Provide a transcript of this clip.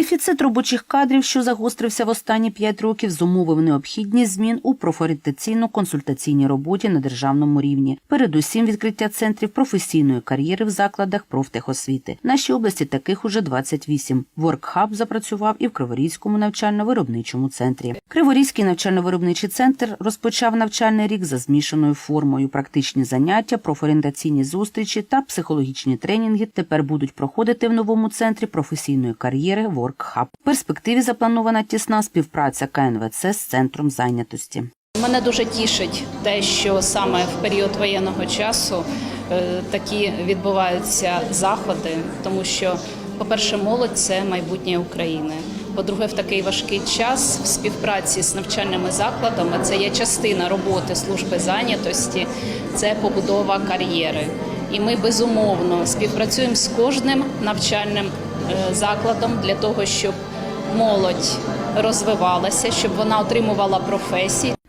Дефіцит робочих кадрів, що загострився в останні п'ять років, зумовив необхідність змін у профорієнтаційно-консультаційній роботі на державному рівні. Передусім відкриття центрів професійної кар'єри в закладах профтехосвіти. Нашій області таких уже 28. Воркхаб запрацював і в Криворізькому навчально-виробничому центрі. Криворізький навчально-виробничий центр розпочав навчальний рік за змішаною формою. Практичні заняття, профорієнтаційні зустрічі та психологічні тренінги тепер будуть проходити в новому центрі професійної кар'єри Воркхаб. В перспективі запланована тісна співпраця КНВЦ з центром зайнятості. Мене дуже тішить те, що саме в період воєнного часу е, такі відбуваються заходи, тому що, по-перше, молодь це майбутнє України. По-друге, в такий важкий час в співпраці з навчальними закладами це є частина роботи служби зайнятості, це побудова кар'єри. І ми безумовно співпрацюємо з кожним навчальним е, закладом для того, щоб молодь розвивалася, щоб вона отримувала професії.